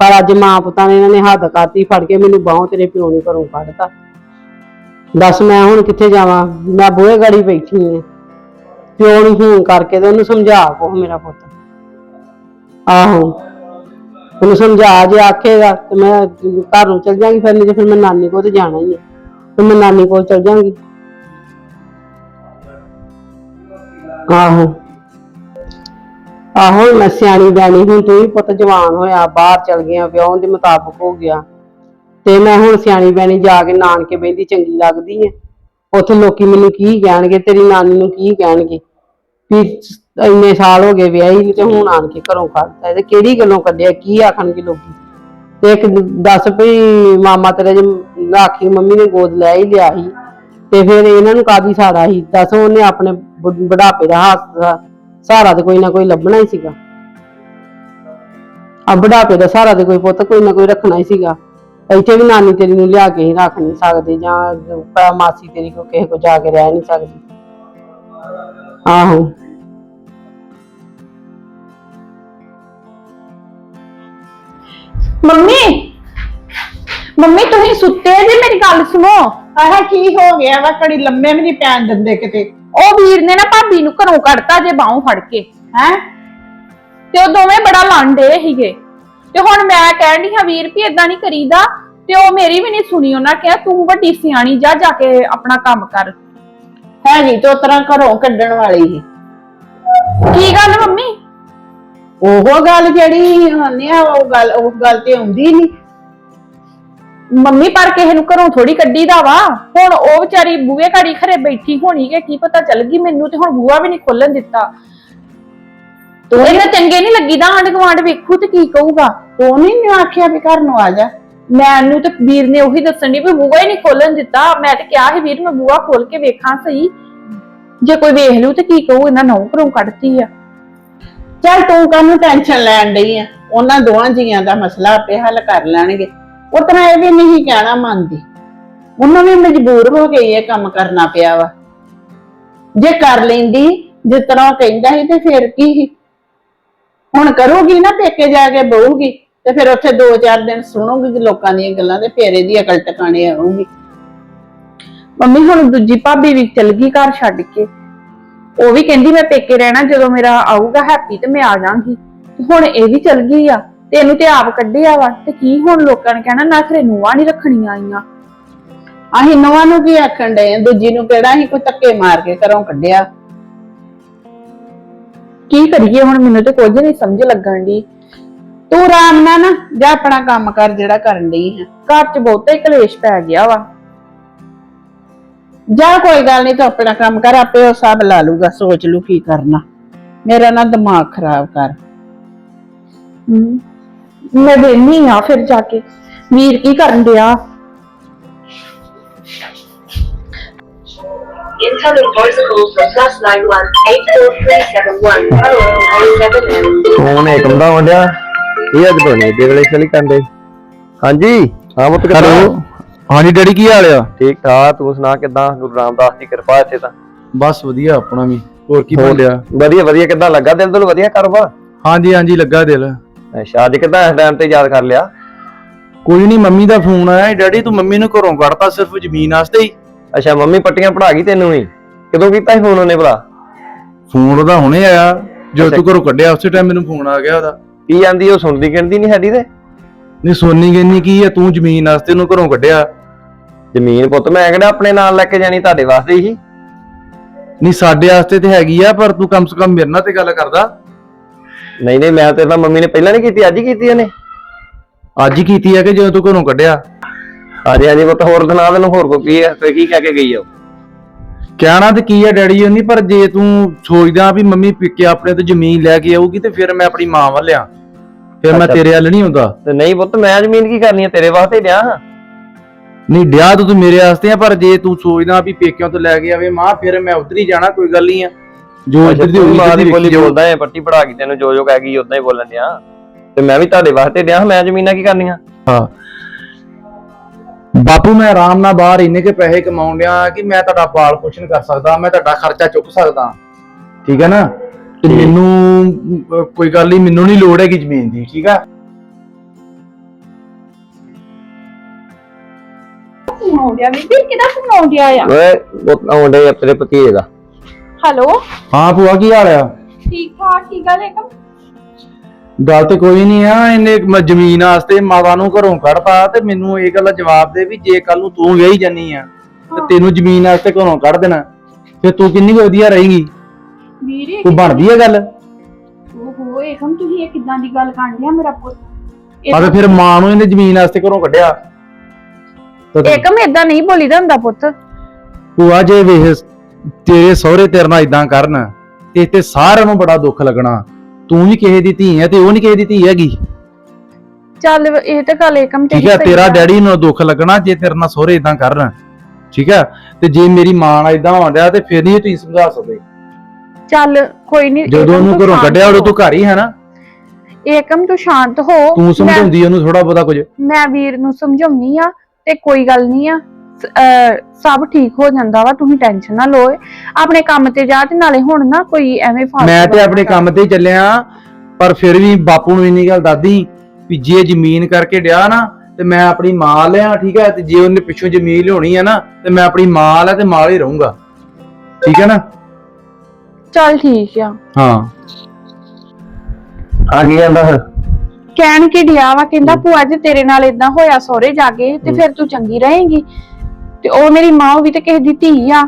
ਪਰ ਅੱਜ ਮਾਂ ਪੁੱਤਾਂ ਨੇ ਇਹਨਾਂ ਨੇ ਹੱਦ ਕਰਤੀ, ਫੜ ਕੇ ਮੈਨੂੰ ਬਾਹੋਂ ਤੇਰੇ ਪਿਓ ਨੇ ਘਰੋਂ ਕੱਢਤਾ। ਦੱਸ ਮੈਂ ਹੁਣ ਕਿੱਥੇ ਜਾਵਾਂ? ਮੈਂ ਬੂਹੇ ਗਾੜੀ ਬੈਠੀ ਆ। ਪਿਓ ਨੂੰ ਫੋਨ ਕਰਕੇ ਤੇ ਉਹਨੂੰ ਸਮਝਾ ਕੋ ਮੇਰਾ ਪੁੱਤ। ਆਹੋ। ਉਹਨੂੰ ਸਮਝਾ ਜੇ ਆਖੇਗਾ ਤੇ ਮੈਂ ਘਰ ਨੂੰ ਚਲ ਜਾਵਾਂਗੀ ਫਿਰ, ਨਹੀਂ ਤੇ ਫਿਰ ਮੈਂ ਨਾਨੀ ਕੋਲ ਤੇ ਜਾਣਾ ਹੀ ਹੈ ਤੇ ਮੈਂ ਨਾਨੀ ਕੋਲ ਚਲ ਜਾਵਾਂਗੀ ਆਹੋ। ਆਹੋ, ਮੈਂ ਸਿਆਣੀ ਬਿਆਣੀ ਹੁਣ ਤੂੰ ਵੀ ਪੁੱਤ ਜਵਾਨ ਹੋਇਆ, ਬਾਹਰ ਚਲ ਗਿਆ, ਵਿਆਹ ਦੇ ਮੁਤਾਬਕ ਹੋ ਗਿਆ। ਤੇ ਮੈਂ ਹੁਣ ਸਿਆਣੀ ਬਿਆਣੀ ਜਾ ਕੇ ਨਾਨਕੇ ਬਹਿੰਦੀ ਚੰਗੀ ਲੱਗਦੀ ਹੈ ਉੱਥੇ ਲੋਕੀ ਮੈਨੂੰ ਕੀ ਕਹਿਣਗੇ, ਤੇਰੀ ਨਾਨੀ ਨੂੰ ਕੀ ਕਹਿਣਗੇ? ਵੀ ਇੰਨੇ ਸਾਲ ਹੋ ਗਏ ਵਿਆਹੀ ਨੂੰ ਤੇ ਹੁਣ ਆਣ ਕੇ ਘਰੋਂ ਕੱਢਤਾ। ਤੇ ਕਿਹੜੀ ਗੱਲੋਂ ਕੱਢਿਆ, ਕੀ ਆਖਣਗੇ ਲੋਕੀ? ਤੇ ਇੱਕ ਦੱਸ ਵੀ ਮਾਮਾ ਤੇਰੇ ਜੇ ਆਖੀ ਮੰਮੀ ਨੇ ਗੋਦ ਲੈ ਹੀ ਲਿਆ ਸੀ। ਤੇ ਫਿਰ ਇਹਨਾਂ ਨੂੰ ਕਾਦੀ ਸਾਰਾ ਸੀ? ਦੱਸ ਉਹਨੇ ਆਪਣੇ ਬੁਢਾਪੇ ਦਾ ਹੱਥ ਸਹਾਰਾ ਤੇ ਕੋਈ ਨਾ ਕੋਈ ਲੱਭਣਾ ਹੀ ਸੀਗਾ। ਆ ਬੁਢਾਪੇ ਦਾ ਸਹਾਰਾ ਤੇ ਕੋਈ ਪੁੱਤ ਕੋਈ ਨਾ ਕੋਈ ਰੱਖਣਾ ਹੀ ਸੀਗਾ। ਇੱਥੇ ਵੀ ਨਾਨੀ ਤੇਰੀ ਨੂੰ ਲਿਆ ਕੇ ਹੀ ਰੱਖ ਨਹੀਂ ਸਕਦੇ ਜਾਂ ਮਾਸੀ ਤੇਰੀ ਕੋ ਕਿਸੇ ਕੋ ਜਾ ਕੇ ਰਹਿ ਨਹੀਂ ਸਕਦੀ। ਆਹੋ। ਮੰਮੀ ਮੰਮੀ ਤੁਸੀਂ ਸੁੱਤੇ ਜੇ ਮੇਰੀ ਗੱਲ ਸੁਣੋ। ਆਹ ਕੀ ਹੋ ਗਿਆ ਵਾ? ਕੜੀ ਲੰਮੇ ਵੀ ਨਹੀਂ ਪੈਣ ਦਿੰਦੇ ਕਿਤੇ। ਉਹ ਵੀਰ ਨੇ ਨਾ ਭਾਬੀ ਨੂੰ ਘਰੋਂ ਕੱਢਤਾ ਜੇ ਬਾਹੋਂ ਫੜ ਕੇ। ਹੈ? ਤੇ ਉਹ ਦੋਵੇਂ ਬੜਾ ਲੰਡੇ ਸੀਗੇ। ਤੇ ਹੁਣ ਮੈਂ ਕਹਿਣ ਡਈ ਹਾਂ ਵੀਰ ਵੀ ਇਦਾਂ ਨਹੀਂ ਕਰੀਦਾ ਤੇ ਉਹ ਮੇਰੀ ਵੀ ਨਹੀਂ ਸੁਣੀ ਉਹਨਾਂ ਕਿਹਾ ਤੂੰ ਵੱਡੀ ਸਿਆਣੀ ਜਾ ਜਾ ਕੇ ਆਪਣਾ ਕੰਮ ਕਰ। ਹੈਗੀ ਤੋਂ ਤਰ੍ਹਾਂ ਘਰੋਂ ਕੱਢਣ ਵਾਲੀ ਸੀ। ਕੀ ਗੱਲ ਮੰਮੀ? ਉਹ ਗੱਲ ਜਿਹੜੀ ਹੁੰਦੀ ਆ ਉਹ ਗੱਲ ਉਹ ਗੱਲ ਤੇ ਆਉਂਦੀ ਨਹੀਂ। ਮੰਮੀ ਪਰ ਕਿਸੇ ਨੂੰ ਘਰੋਂ ਥੋੜੀ ਕੱਢੀ ਦਾ ਵਾ। ਹੁਣ ਉਹ ਵਿਚਾਰੀ ਬੂਹੇ ਘੜੀ ਖਰੇ ਬੈਠੀ ਹੋਣੀ ਕਿ ਕੀ ਪਤਾ ਚੱਲ ਗਈ ਮੈਨੂੰ ਤੇ ਹੁਣ ਬੂਹਾ ਵੀ ਨਹੀਂ ਖੋਲਣ ਦਿੱਤਾ। ਤੂੰ ਇਹਨਾਂ ਚੰਗੇ ਨਹੀਂ ਲੱਗੀਦਾ ਆਂਢ ਗੁਆਂਢ ਵੇਖੂ ਤੇ ਕੀ ਕਹੂਗਾ। ਤੂੰ ਨਹੀਂ ਆਖਿਆ ਵੀ ਘਰ ਨੂੰ ਆ ਜਾ। ਮੈਨੂੰ ਤੇ ਵੀਰ ਨੇ ਉਹੀ ਦੱਸਣ ਦੀ ਵੀ ਬੂਹਾ ਹੀ ਨਹੀਂ ਖੋਲਣ ਦਿੱਤਾ। ਮੈਂ ਤੇ ਕਿਹਾ ਸੀ, ਵੀਰ, ਮੈਂ ਬੂਹਾ ਖੋਲ ਕੇ ਵੇਖਾਂ ਸਹੀ। ਜੇ ਕੋਈ ਵੇਖ ਲੂ ਤੇ ਕੀ ਕਹੂ, ਇਹਨਾਂ ਨੌ ਘਰੋਂ ਕੱਢਤੀ ਆ। ਚੱਲ ਤੂੰ ਕਾਹਨੂੰ ਟੈਨਸ਼ਨ ਲੈਣ ਡਈ ਆ? ਉਹਨਾਂ ਦੋਵਾਂ ਜੀਆਂ ਦਾ ਮਸਲਾ ਆਪੇ ਹੱਲ ਕਰ ਲੈਣਗੇ। ਉਹ ਤਰ੍ਹਾਂ ਇਹ ਵੀ ਨਹੀਂ ਕਹਿਣਾ ਮੰਨਦੀ। ਉਹਨਾਂ ਵੀ ਮਜਬੂਰ ਹੋ ਕੇ ਇਹ ਕੰਮ ਕਰਨਾ ਪਿਆ ਵਾ। ਜੇ ਕਰ ਲੈਂਦੀ, ਜਿਸ ਤਰ੍ਹਾਂ ਉਹ ਕਹਿੰਦਾ ਸੀ ਤੇ ਫਿਰ ਕੀ ਸੀ? ਹੁਣ ਕਰੂਗੀ ਨਾ ਪੇਕੇ ਜਾ ਕੇ ਬਹੂਗੀ ਤੇ ਫਿਰ ਉੱਥੇ 2-4 ਦਿਨ ਸੁਣੂਗੀ ਲੋਕਾਂ ਦੀਆਂ ਗੱਲਾਂ ਤੇ ਫੇਰ ਇਹਦੀ ਅਕਲ ਟਿਕਾਣੇ ਆਊਗੀ। ਮੰਮੀ, ਹੁਣ ਦੂਜੀ ਭਾਬੀ ਵੀ ਚਲ ਗਈ ਘਰ ਛੱਡ ਕੇ। ਉਹ ਵੀ ਕਹਿੰਦੀ, ਮੈਂ ਪੇਕੇ ਰਹਿਣਾ, ਜਦੋਂ ਮੇਰਾ ਆਊਗਾ ਹੈਪੀ ਤੇ ਮੈਂ ਆ ਜਾਾਂਗੀ ਹੁਣ ਇਹ ਵੀ ਚਲ ਗਈ ਆ, ਤੇ ਇਹਨੂੰ ਤੇ ਆਪ ਕੱਢਿਆ ਵਾ। ਤੇ ਕੀ ਹੁਣ ਲੋਕਾਂ ਨੇ ਕਹਿਣਾ, ਨਾ ਖਰੇ ਨੂੰਹਾਂ ਨਹੀਂ ਰੱਖਣੀਆਂ ਆਈਆਂ। ਅਸੀਂ ਨਵਾਂ ਨੂੰ ਕੀ ਆਖਣ ਡਏ ਦੂਜੀ ਨੂੰ ਕਿਹੜਾ ਅਸੀਂ ਕੋਈ ਧੱਕੇ ਮਾਰ ਕੇ ਘਰੋਂ ਕੱਢਿਆ? ਕੀ ਕਰੀਏ ਹੁਣ ਮੈਨੂੰ ਤੇ ਕੁਝ ਨਹੀਂ ਸਮਝ ਲੱਗਣ ਦੀ ਤੂੰ ਆਰਾਮ ਨਾਲ ਨਾ ਜਾ ਆਪਣਾ ਕੰਮ ਕਰ ਜਿਹੜਾ ਕਰਨ ਡਈ ਹੈ ਘਰ 'ਚ ਬਹੁਤੇ ਕਲੇਸ਼ ਪੈ ਗਿਆ ਵਾ। ਜਾ ਕੋਈ ਗੱਲ ਨਹੀਂ ਤੂੰ ਆਪਣਾ ਕੰਮ ਕਰ, ਆਪੇ ਉਹ ਸਭ ਲਾ ਲੂਗਾ ਸੋਚ ਲੂ ਕੀ ਕਰਨਾ। ਮੇਰਾ ਨਾ ਦਿਮਾਗ ਖਰਾਬ ਕਰ। ਮੈਂ ਵੇਹਨੀ ਆ ਫਿਰ ਜਾ ਕੇ। ਵੀਰ ਕੀ ਕਰਨ ਦਿਆ Incoming voice call from plus nine one eight four three seven one. Nine seven M. Phone Ekam ਦਾ ਵੰਡਿਆ ਇਹ ਅੱਜ ਬਣੇ ਦੇ ਵੇਲੇ ਚਲੀ ਕੰਦੇ ਹਾਂਜੀ ਹਾਂ ਪੁੱਤ ਕਿੱਦਾਂ? ਹੈਲੋ। ਹਾਂਜੀ ਡੈਡੀ ਕੀ ਹਾਲ ਆ? ਠੀਕ ਠਾਕ ਤੂੰ ਸੁਣਾ ਕਿਦਾਂ? ਗੁਰੂ ਰਾਮਦਾਸ ਦੀ ਕਿਰਪਾ ਇੱਥੇ ਤਾਂ। ਬਸ ਵਧੀਆ ਆਪਣਾ ਵੀ। ਹੋਰ ਕੀ ਹੋਰ? ਬੋਲਿਆ ਵਧੀਆ ਵਧੀਆ ਕਿੱਦਾਂ ਲੱਗਾ ਦਿਲ ਤੋਂ ਵਧੀਆ ਕਾਰੋਬਾਰ ਹਾਂਜੀ ਹਾਂਜੀ ਲੱਗਾ ਦਿਲ। ਅੱਛਾ ਅੱਜ ਕਿੱਦਾਂ ਇਸ ਟਾਈਮ ਤੇ ਯਾਦ ਕਰ ਲਿਆ? ਕੋਈ ਨਹੀਂ ਮੰਮੀ ਦਾ ਫੋਨ ਆਇਆ ਸੀ, ਡੈਡੀ ਤੂੰ ਮੰਮੀ ਨੂੰ ਘਰੋਂ ਕੱਢਤਾ ਸਿਰਫ ਜ਼ਮੀਨ ਵਾਸਤੇ ਹੀ। ਅੱਛਾ ਮੰਮੀ ਪੱਟੀਆਂ ਪੜਾ ਗਈ ਤੈਨੂੰ ਹੀ ਕਦੋਂ ਕੀਤਾ ਸੀ ਫੋਨ ਉਹਨੇ ਭਲਾ? ਫੋਨ ਉਹਦਾ ਹੁਣੇ ਆਇਆ। ਜਦੋਂ ਤੂੰ ਘਰੋਂ ਕੱਢਿਆ ਉਸੇ ਟਾਈਮ ਮੈਨੂੰ ਫੋਨ ਆ ਗਿਆ ਉਹਦਾ। ਕੀ ਜਾਂਦੀ ਉਹ ਸੁਣਦੀ ਗਿਣਦੀ ਨਹੀਂ ਸਾਡੀ ਤੇ? ਨਹੀਂ ਸੋਨੀ ਕਹਿੰਦੀ ਕੀ ਆ? ਤੂੰ ਜ਼ਮੀਨ ਵਾਸਤੇ ਉਹਨੂੰ ਘਰੋਂ ਕੱਢਿਆ। ਜ਼ਮੀਨ ਪੁੱਤ ਮੈਂ ਕਿਹੜਾ ਆਪਣੇ ਨਾਲ ਲੈ ਕੇ ਜਾਣੀ ਤੁਹਾਡੇ ਵਾਸਤੇ ਹੀ? ਨਹੀਂ ਸਾਡੇ ਵਾਸਤੇ ਤੇ ਹੈਗੀ ਆ ਪਰ ਤੂੰ ਕਮ ਸੇ ਕਮ ਮੇਰੇ ਨਾਲ ਤੇ ਗੱਲ ਕਰਦਾ। ਨਹੀਂ ਨਹੀਂ ਮੈਂ ਤੇਰੇ ਨਾਲ ਮੰਮੀ ਨੇ ਪਹਿਲਾਂ ਨਹੀਂ ਕੀਤੀ ਅੱਜ ਹੀ ਕੀਤੀ ਉਹਨੇ? ਅੱਜ ਹੀ ਕੀਤੀ ਆ ਕਿ ਜਦੋਂ ਤੂੰ ਘਰੋਂ ਕੱਢਿਆ? ਹਾਂਜੀ ਹਾਂਜੀ ਪੁੱਤ ਹੋਰ ਸੁਣਾ ਤੈਨੂੰ ਹੋਰ ਕੋ ਕੀ ਹੈ? ਤੇ ਕੀ ਕਹਿ ਕੇ ਗਈ ਆ ਉਹ? ਕਹਿਣਾ ਤੇ ਕੀ ਆ ਡੈਡੀ ਉਹਨੀ ਪਰ ਜੇ ਤੂੰ ਸੋਚਦਾ ਵੀ ਮੰਮੀ ਪਿੱਕੇ ਆਪਣੇ ਤੋਂ ਜ਼ਮੀਨ ਲੈ ਕੇ ਆਊਗੀ ਤੇ ਫਿਰ ਮੈਂ ਆਪਣੀ ਮਾਂ ਵੱਲ ਆ। ਫਿਰ ਮੈਂ ਅੱਛਾ। ਤੇਰੇ ਵੱਲ ਨਹੀਂ ਹੁੰਦਾ। ਤੇ ਨਹੀਂ ਪੁੱਤ ਮੈਂ ਜ਼ਮੀਨ ਕੀ ਕਰਨੀ ਹੈ? ਤੇਰੇ ਵਾਸਤੇ ਹੀ ਡਿਆ ਹਾਂ। ਨਹੀਂ ਡਿਆ ਤਾਂ ਤੂੰ ਮੇਰੇ ਵਾਸਤੇ ਆ ਪਰ ਜੇ ਤੂੰ ਸੋਚਦਾ ਵੀ ਪੇਕਿਆਂ ਤੋਂ ਲੈ ਕੇ ਆਵੇ ਮਾਂ ਫਿਰ ਮੈਂ ਉਧਰ ਹੀ ਜਾਣਾ ਕੋਈ ਗੱਲ ਨਹੀਂ ਆ। ਜੋ ਇੱਧਰ ਦੀ ਹੋਈ ਮਾਂ ਇੱਧਰ ਦੀ ਦੀ ਬੋਲੀ ਵੇਖੀ ਜਾਊ। ਬੋਲਦਾ ਹੈ ਪੱਟੀ ਪੜਾ ਗਈ ਤੈਨੂੰ ਜੋ ਜੋ ਕਹਿ ਗਈ ਉਦਾਂ ਹੀ ਬੋਲਣ ਡਿਆ। ਤੇ ਮੈਂ ਵੀ ਤੁਹਾਡੇ ਵਾਸਤੇ ਡਿਆ ਮੈਂ ਜ਼ਮੀਨਾਂ ਕੀ ਕਰਨੀਆਂ? ਹਾਂ। ਬਾਪੂ ਮੈਂ ਆਰਾਮ ਨਾਲ ਬਾਹਰ ਇੰਨੇ ਕੇ ਪੈਸੇ ਕਮਾਉਣ ਡਿਆ ਕਿ ਮੈਂ ਤੁਹਾਡਾ ਪਾਲ ਪੋਸ਼ਣ ਕਰ ਸਕਦਾ ਮੈਂ ਤੁਹਾਡਾ ਖਰਚਾ ਚੁੱਕ ਸਕਦਾ। ਠੀਕ ਹੈ ਨਾ? ਤੇ। ਮੈਨੂੰ ਅਹ, ਕੋਈ ਗੱਲ ਨਹੀਂ ਮੈਨੂੰ ਨਹੀਂ ਲੋੜ ਹੈਗੀ ਜ਼ਮੀਨ ਦੀ ਠੀਕ ਆ? ਫੋਨ ਆਉਂਦਿਆ ਬੀਬੀ? ਕਿਹਦਾ ਫੋਨ ਆਉਂਦਿਆ ਆ? ਓਏ ਉਹ ਆਉਂਦੇ ਆ ਤੇਰੇ ਭਤੀਜੇ ਦਾ। ਹੈਲੋ? ਹਾਂ ਭੂਆ ਕੀ ਹਾਲ ਆ? ਠੀਕ ਠਾਕ ਕੀ ਗੱਲ ਹੈ? ਕਮ ਗੱਲ ਤੇ ਕੋਈ ਨਹੀਂ ਆ ਇਹਨੇ ਮ- ਜ਼ਮੀਨ ਵਾਸਤੇ ਮਾਤਾ ਨੂੰ ਘਰੋਂ ਕੱਢਤਾ ਤੇ ਮੈਨੂੰ ਇਹ ਗੱਲ ਦਾ ਜਵਾਬ ਦੇ ਵੀ ਜੇ ਕੱਲ ਨੂੰ ਤੂੰ ਵਿਆਹੀ ਜਾਨੀ ਆ ਤੇ ਤੈਨੂੰ ਜ਼ਮੀਨ ਵਾਸਤੇ ਘਰੋਂ ਕੱਢ ਦੇਣਾ ਫਿਰ ਤੂੰ ਕਿੰਨੀ ਕੁ ਵਧੀਆ ਰਹੇਂਗੀ? ਵੀਰੇ ਕੋਈ ਬਣਦੀ ਹੈ ਗੱਲ? ਓਹੋ ਏਕਮ ਤੁਸੀਂ ਇਹ ਕਿਦਾਂ ਦੀ ਗੱਲ ਕਰਨ ਡਿਆ ਮੇਰਾ ਪੁੱਤ? ਆ ਤੇ ਫਿਰ ਮਾਂ ਨੂੰ ਇਹਨੇ ਜ਼ਮੀਨ ਵਾਸਤੇ ਘਰੋਂ ਕੱਢਿਆ। ਤੇ ਏਕਮ ਇਦਾਂ ਨਹੀਂ ਬੋਲੀਦਾ ਹੁੰਦਾ ਪੁੱਤ। ਭੂਆ ਜੇ ਵੇਖ ਤੇਰੇ ਸਹੁਰੇ ਤੇਰੇ ਨਾਲ ਇਦਾਂ ਕਰਨ ਤੇ ਤੇ ਸਾਰਿਆਂ ਨੂੰ ਬੜਾ ਦੁੱਖ ਲੱਗਣਾ। ਤੂੰ ਵੀ ਕਿਸੇ ਦੀ ਧੀ ਹੈ ਤੇ ਉਹ ਨਹੀਂ ਕਿਸੇ ਦੀ ਧੀ ਹੈਗੀ। ਚੱਲ ਇਹ ਤਾਂ ਗੱਲ ਏਕਮ ਠੀਕ ਹੈ ਤੇਰਾ ਡੈਡੀ ਨੂੰ ਦੁੱਖ ਲੱਗਣਾ ਜੇ ਤੇਰੇ ਨਾਲ ਸਹੁਰੇ ਇਦਾਂ ਕਰਨ ਠੀਕ ਹੈ ਤੇ ਜੇ ਮੇਰੀ ਮਾਂ ਨਾਲ ਇਦਾਂ ਹੋਣ ਡਿਆ ਤੇ ਫਿਰ ਨਹੀਂ ਤੁਸੀਂ ਸਮਝਾ ਸਕਦੇ। ਚੱਲ ਕੋਈ ਨਹੀਂ ਜਦੋਂ ਉਹਨੂੰ ਘਰੋਂ ਕੱਢਿਆ ਉਦੋਂ ਤੂੰ ਘਰ ਹੀ ਹੈ ਨਾ। ਏਕਮ ਤੂੰ ਸ਼ਾਂਤ ਹੋ। ਤੂੰ ਮੈਂ- ਸਮਝਾਉਂਦੀ ਉਹਨੂੰ ਥੋੜਾ ਬਹੁਤਾ ਕੁਝ। ਮੈਂ ਵੀਰ ਨੂੰ ਸਮਝਾਉਣੀ ਆ ਤੇ ਕੋਈ ਗੱਲ ਨਹੀਂ ਆ। ਸਭ ਠੀਕ ਹੋ ਜਾਂਦਾ ਵਾ ਤੁਸੀਂ ਟੈਨਸ਼ਨ ਨਾ ਲਓ ਆਪਣੇ ਕੰਮ ਤੇ ਜਾ ਤੇ ਨਾਲੇ ਹੁਣ ਨਾ ਕੋਈ ਐਵੇਂ ਫਾਲਤੂ ਮੈਂ ਤੇ ਆਪਣੇ ਕੰਮ ਤੇ ਹੀ ਚੱਲਿਆ ਪਰ ਫਿਰ ਵੀ ਬਾਪੂ ਨੂੰ ਇੰਨੀ ਗੱਲ ਦਾਦੀ ਵੀ ਜੇ ਜ਼ਮੀਨ ਕਰਕੇ ਡਿਆ ਨਾ ਤੇ ਮੈਂ ਆਪਣੀ ਮਾਂ ਲਿਆ ਠੀਕ ਹੈ ਤੇ ਜੇ ਉਹਨੇ ਪਿੱਛੋਂ ਜ਼ਮੀਨ ਲਿਆਉਣੀ ਹੈ ਨਾ ਤੇ ਮੈਂ ਆਪਣੀ ਮਾਂ ਲੈ ਤੇ ਮਾਂ ਹੀ ਰਹੂੰਗਾ। ਠੀਕ ਹੈ ਨਾ। ਚੱਲ ਠੀਕ ਆ। ਹਾਂ। ਆ ਕੀ ਜਾਂਦਾ ਫਿਰ? ਕਹਿਣ ਕੀ ਡਿਆ ਵਾ ਕਹਿੰਦਾ ਭੂਆ ਜੀ ਤੇਰੇ ਨਾਲ ਇਦਾਂ ਹੋਇਆ ਸਹੁਰੇ ਜਾ ਕੇ ਤੇ ਫਿਰ ਤੂੰ ਚੰਗੀ ਰਹੇਂਗੀ। ਤੇ ਉਹ ਮੇਰੀ ਮਾਂ ਵੀ ਤੇ ਕਿਸੇ ਦੀ ਧੀ ਆ।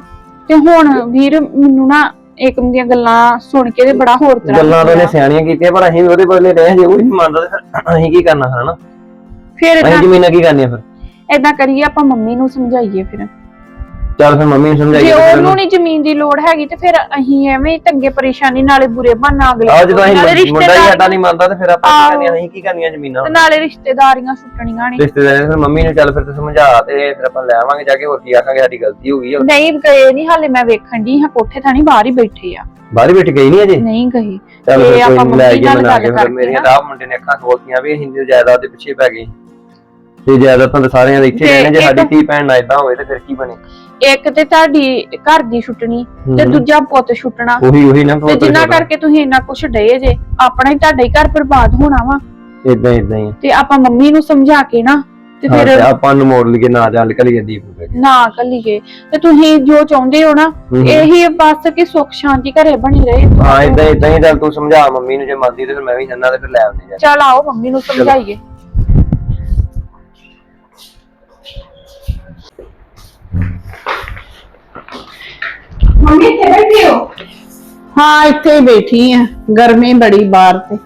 ਤੇ ਹੁਣ ਵੀਰ ਮੈਨੂੰ ਨਾ ਏਕਮ ਦੀਆਂ ਗੱਲਾਂ ਸੁਣ ਕੇ ਤੇ ਬੜਾ ਹੋਰ ਤਰ੍ਹਾਂ ਗੱਲਾਂ ਤਾਂ ਹੋਇਆ। ਸਿਆਣੀਆਂ ਕੀਤੀਆਂ ਪਰ ਅਸੀਂ ਉਹਦੇ ਬਦਲੇ ਰਹੇ ਜੇ ਉਹ ਨਹੀਂ ਮੰਨਦਾ ਤੇ ਫਿਰ ਅਸੀਂ ਕੀ ਕਰਨਾ ਹੈ ਨਾ ਫਿਰ ਅਸੀਂ ਜ਼ਮੀਨਾਂ ਕੀ ਕਰਨੀਆਂ ਫਿਰ? ਏਦਾਂ ਕਰੀਏ ਆਪਾਂ ਮੰਮੀ ਨੂੰ ਸਮਝਾਈਏ ਫਿਰ। ਚੱਲ ਫਿਰ ਮੰਮੀ ਨੂੰ ਸਮਝਾਈਏ ਜੇ ਉਹਨੂੰ ਨਹੀਂ ਜ਼ਮੀਨ ਦੀ ਲੋੜ ਹੈਗੀ ਤੇ ਫਿਰ ਅਸੀਂ ਐਵੇਂ ਤੰਗੇ ਪਰੇਸ਼ਾਨੀ ਨਾਲੇ ਬੁਰੇ ਬਹਾਨਾ ਅਗਲੇ ਆਹ ਜਦੋਂ ਅਸੀਂ ਮੁੰਡਾ ਹੀ ਸਾਡਾ ਰਿਸ਼ਤੇਦਾਰੀਆਂ- ਨਹੀਂ ਮੰਨਦਾ ਤੇ ਫਿਰ ਆਪਾਂ ਕੀ। ਕਰਨੀਆਂ ਅਸੀਂ ਕੀ ਕਰਨੀਆਂ ਜ਼ਮੀਨਾਂ ਤੇ ਨਾਲੇ ਰਿਸ਼ਤੇਦਾਰੀਆਂ ਸੁੱਟਣੀਆਂ ਨਹੀਂ ਰਿਸ਼ਤੇਦਾਰ ਫਿਰ ਮੰਮੀ ਨੂੰ ਚੱਲ ਫਿਰ ਤੂੰ ਸਮਝਾ ਤੇ ਫਿਰ ਆਪਾਂ ਲੈ ਆਵਾਂਗੇ ਜਾ ਕੇ ਹੋਰ ਕੀ ਆਖਾਂਗੇ ਸਾਡੀ ਗਲਤੀ ਹੋ ਗਈ ਆ। ਨਹੀਂ ਗਏ ਨਹੀਂ ਹਾਲੇ ਮੈਂ ਵੇਖਣ ਦੀ ਹਾਂ ਕੋਠੇ ਥਾਣੀ ਬਾਹਰ ਹੀ ਬੈਠੇ ਆ। ਬਾਹਰ ਹੀ ਬੈਠ ਗਈ ਨਹੀਂ ਅਜੇ? ਨਹੀਂ ਗਏ। ਚੱਲ ਫਿਰ ਆਪਾਂ ਨੀ, ਮੰਮੀ ਨਾਲ ਗੱਲ ਕਰਕੇ ਮੇਰੀਆਂ ਨਾ। ਤਾਂ ਮੁੰਡੇ ਨੇ ਅੱਖਾਂ ਖੋਲਤੀਆਂ ਵੀ ਅਸੀਂ ਤੇ ਜਾਇਦਾਦ ਦੇ ਪਿੱਛੇ ਪੈ ਗਏ। ਤੇ ਜਾਇਦਾਦਾਂ ਤਾਂ ਸਾਰਿਆਂ ਦੇ ਇੱਥੇ ਰਹਿਣੇ ਜੇ ਸਾਡੀ ਧੀ ਭੈਣ ਨਾ ਇਦਾਂ ਹੋਵੇ ਤੇ ਫਿਰ ਕੀ ਬਣੇ? ਇੱਕ ਤੇ ਤੁਹਾਡੀ ਘਰ ਦੀ ਛੁੱਟਣੀ ਤੇ ਹਮ। ਦੂਜਾ ਪੁੱਤ ਛੁੱਟਣਾ। ਉਹੀ ਉਹੀ ਨਾ ਤੇ ਜਿੰਨਾ ਕਰਕੇ ਤੁਸੀਂ ਇੰਨਾ ਕੁਝ ਡਏ ਜੇ ਆਪਣਾ ਹੀ ਤੁਹਾਡਾ ਹੀ ਘਰ ਬਰਬਾਦ ਹੋਣਾ ਵਾ। ਇਦਾਂ ਇਦਾਂ ਹੀ। ਤੇ ਆਪਾਂ ਮੰਮੀ ਨੂੰ ਸਮਝਾ ਕੇ ਨਾ ਤੇ ਹਾਂ, ਫਿਰ ਤੇ ਆਪਾਂ ਨੂੰ ਮੋੜ ਲਈਏ ਨਾ ਜਾਂ ਨਿਕਲ ਗਏ ਦੀਪ ਨੂੰ ਨਾ ਕੱਲੀਏ ਤੇ ਤੁਸੀਂ ਜੋ ਚਾਹੁੰਦੇ ਹੋ ਨਾ ਹਮ। ਇਹੀ ਬਸ ਕਿ ਸੁੱਖ ਸ਼ਾਂਤੀ ਘਰੇ ਬਣੀ ਰਹੇ। ਹਾਂ ਇਦਾਂ ਇਦਾਂ ਹੀ ਚੱਲ ਤੂੰ ਸਮਝਾ ਮੰਮੀ ਨੂੰ ਜੇ ਮੰਨਦੀ ਤੇ ਫਿਰ ਮੈਂ ਵੀ ਜੰਨਾ ਤੇ ਫਿਰ ਲੈ ਆਉਂਦੇ ਜਾ ਚਲ ਆਓ ਮੰਮੀ ਨੂੰ ਸਮਝਾਈਏ। ਮੰਮੀ ਇੱਥੇ ਬੈਠੇ ਹੋ? ਹਾਂ ਇੱਥੇ ਹੀ ਬੈਠੀ ਆ। ਗਰਮੀ ਬੜੀ ਬਾਹਰ ਤੇ।